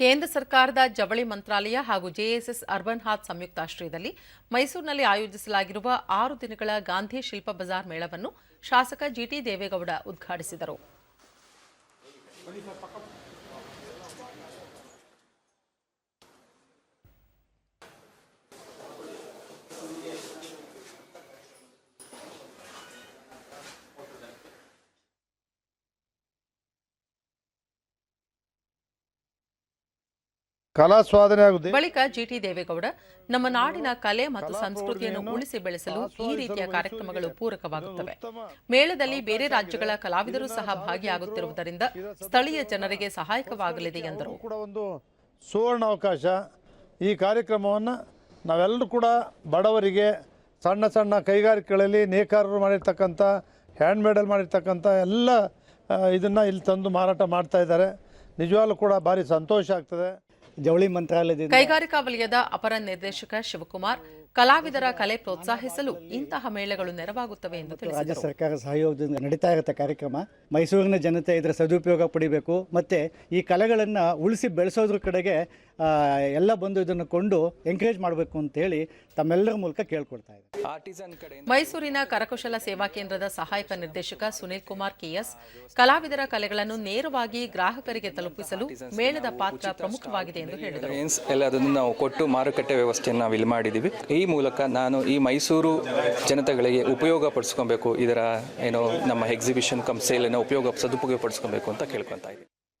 ಕೇಂದ್ರ ಸರ್ಕಾರದ ಜವಳಿ ಮಂತ್ರಾಲಯ ಹಾಗೂ ಜೆಎಸ್ಎಸ್ ಅರ್ಬನ್ ಹಾತ್ ಸಂಯುಕ್ತಾಶ್ರಯದಲ್ಲಿ ಮೈಸೂರಿನಲ್ಲಿ ಆಯೋಜಿಸಲಾಗಿರುವ ಆರು ದಿನಗಳ ಗಾಂಧಿ ಶಿಲ್ಪ ಬಜಾರ್ ಮೇಳವನ್ನು ಶಾಸಕ ಜಿಟಿ ದೇವೇಗೌಡ ಉದ್ಘಾಟಿಸಿದರು. ಕಲಾ ಸ್ವಾದನೆ ಆಗುತ್ತೆ. ಬಳಿಕ ಜಿಟಿ ದೇವೇಗೌಡ ನಮ್ಮ ನಾಡಿನ ಕಲೆ ಮತ್ತು ಸಂಸ್ಕೃತಿಯನ್ನು ಉಳಿಸಿ ಬೆಳೆಸಲು ಈ ರೀತಿಯ ಕಾರ್ಯಕ್ರಮಗಳು ಪೂರಕವಾಗುತ್ತವೆ. ಮೇಳದಲ್ಲಿ ಬೇರೆ ರಾಜ್ಯಗಳ ಕಲಾವಿದರು ಸಹ ಭಾಗಿಯಾಗುತ್ತಿರುವುದರಿಂದ ಸ್ಥಳೀಯ ಜನರಿಗೆ ಸಹಾಯಕವಾಗಲಿದೆ ಎಂದರು. ಕೂಡ ಒಂದು ಸುವರ್ಣ ಅವಕಾಶ. ಈ ಕಾರ್ಯಕ್ರಮವನ್ನು ನಾವೆಲ್ಲರೂ ಕೂಡ ಬಡವರಿಗೆ ಸಣ್ಣ ಸಣ್ಣ ಕೈಗಾರಿಕೆಗಳಲ್ಲಿ ನೇಕಾರರು ಮಾಡಿರ್ತಕ್ಕಂಥ ಹ್ಯಾಂಡ್ಮೇಡಲ್ಲಿ ಮಾಡಿರ್ತಕ್ಕಂಥ ಎಲ್ಲ ಇದನ್ನು ಇಲ್ಲಿ ತಂದು ಮಾರಾಟ ಮಾಡ್ತಾ ಇದ್ದಾರೆ. ನಿಜವಾಗ್ಲೂ ಕೂಡ ಭಾರಿ ಸಂತೋಷ ಆಗ್ತದೆ. ಜವಳಿ ಮಂತ್ರಾಲಯದಿಂದ ಕೈಗಾರಿಕಾ ವಲಯದ ಅಪರ ನಿರ್ದೇಶಕ ಶಿವಕುಮಾರ್ ಕಲಾವಿದರ ಕಲೆ ಪ್ರೋತ್ಸಾಹಿಸಲು ಇಂತಹ ಮೇಳಗಳು ನೆರವಾಗುತ್ತವೆ ಎಂದು ರಾಜ್ಯ ತಿಳಿಸಿದರು. ಸರ್ಕಾರ ಸಹಯೋಗದಿಂದ ನಡೀತಾ ಇರುತ್ತೆ ಕಾರ್ಯಕ್ರಮ. ಮೈಸೂರಿನ ಜನತೆ ಇದರ ಸದುಪಯೋಗ ಪಡಿಬೇಕು. ಮತ್ತು ಈ ಕಲೆಗಳನ್ನು ಉಳಿಸಿ ಬೆಳೆಸೋದ್ರ ಕಡೆಗೆ ಎಲ್ಲ ಬಂದು ಇದನ್ನು ಕೊಂಡು ಎಂಕರೇಜ್ ಮಾಡಬೇಕು ಅಂತೇಳಿ ತಮ್ಮೆಲ್ಲರ ಮೂಲಕ ಕೇಳ್ಕೊಡ್ತಾ ಇದೆ ಮೈಸೂರಿನ ಕರಕುಶಲ ಸೇವಾ ಕೇಂದ್ರದ ಸಹಾಯಕ ನಿರ್ದೇಶಕ ಸುನೀಲ್ ಕುಮಾರ್ ಕೆಎಸ್ ಕಲಾವಿದರ ಕಲೆಗಳನ್ನು ನೇರವಾಗಿ ಗ್ರಾಹಕರಿಗೆ ತಲುಪಿಸಲು ಮೇಳದ ಪಾತ್ರ ಪ್ರಮುಖವಾಗಿದೆ ಎಂದು ಹೇಳಿದರು. ಎಲ್ಲ ಅದನ್ನು ನಾವು ಕೊಟ್ಟು ಮಾರುಕಟ್ಟೆ ವ್ಯವಸ್ಥೆಯನ್ನು ನಾವು ಇಲ್ಲಿ ಮಾಡಿದೀವಿ. ಈ ಮೂಲಕ ನಾನು ಈ ಮೈಸೂರು ಜನತೆಗಳಿಗೆ ಉಪಯೋಗ ಪಡಿಸ್ಕೊಬೇಕು ಇದರ ಏನೋ ನಮ್ಮ ಎಕ್ಸಿಬಿಷನ್ ಕಮ್ ಸೇಲನ್ನು ಉಪಯೋಗ ಸದುಪಯೋಗ ಪಡಿಸ್ಕೊಬೇಕು ಅಂತ ಕೇಳ್ಕೊತಾ ಇದ್ದೀನಿ.